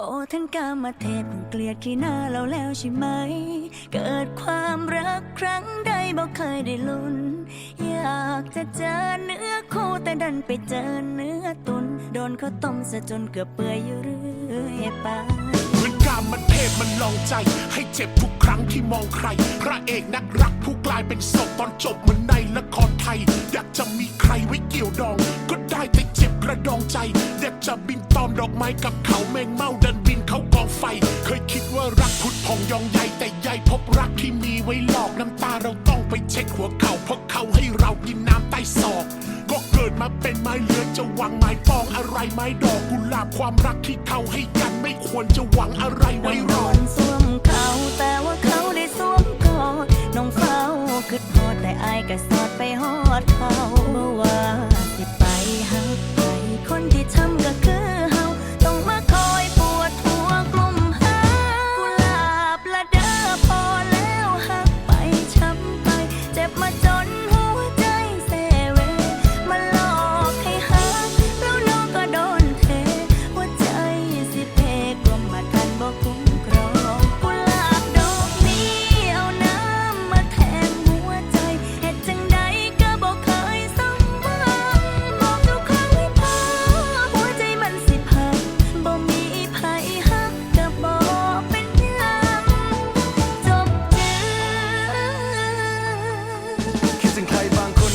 โอ้ท่านกามาเทพคงเกลียดขี้หน้าเราแล้วใช่ไหม เกิดความรักครั้งใดบอกเคยได้ลุ้น อยากจะเจอเนื้อคู่แต่ดันไปเจอเนื้อตุน โดนเขาต้มซะจนเกือบเปื่อยอยู่เรื่อยไปเหมือนกามมันเทพมันลองใจ ให้เจ็บทุกครั้งที่มองใคร พระเอกนักรักผู้กลายเป็นศพตอนจบเหมือนในละครไทย อยากจะมีใครไว้เกี่ยวดอง ก็ได้แต่ ระดองใจอยากจะบินตอมดอกไม้กับเขาแมงเมาดินบินเขากองไฟ เคยคิดว่ารักพุดพองยองใยแต่ใยพบรักที่มีไว้หลอกน้ำตาเราต้องไปเช็ดหัวเขาเพราะเขาให้เรากินน้ำใต้ศอกก็เกิดมาเป็นไม้เลือจะหวังไม้ปองอะไรไม้ดอกกุหลาบความรักที่เขาให้กันไม่ควรจะหวังอะไรไว้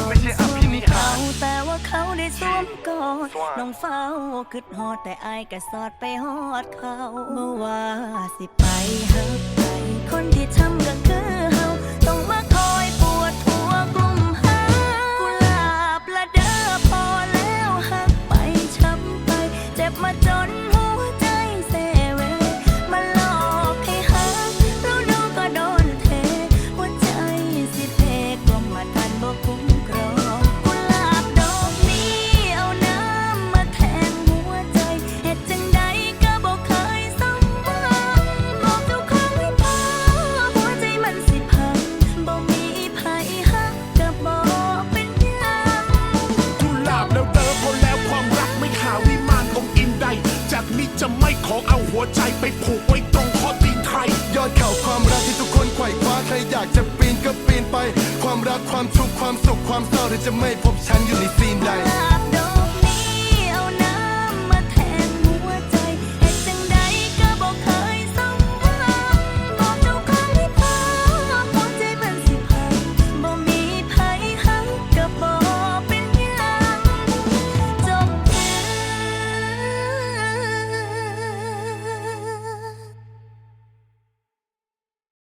งไม่ใช่อภินิหารแต่ว่าเขาได้สวมกอดน้องเฝ้าคืดฮอดแต่อายก็สอดไปฮอดเขาเมื่อว่าสิไปหักไปคนที่ทำก็คือเฮาต้องมาคอยปวดหัวกลุ่มหากุหลาบละเด้อพอแล้วหักไปช้ำไป เจ็บมาจน วใจไปผูกไว้ตรงข้อตีนใคร ยอดเขาความรักที่ทุกคนไขว่คว้าใครอยากจะปีนก็ปีนไป ความรักความทุกข์ความสุขความเศร้าเธอจะไม่พบฉันอยู่ในซีนใด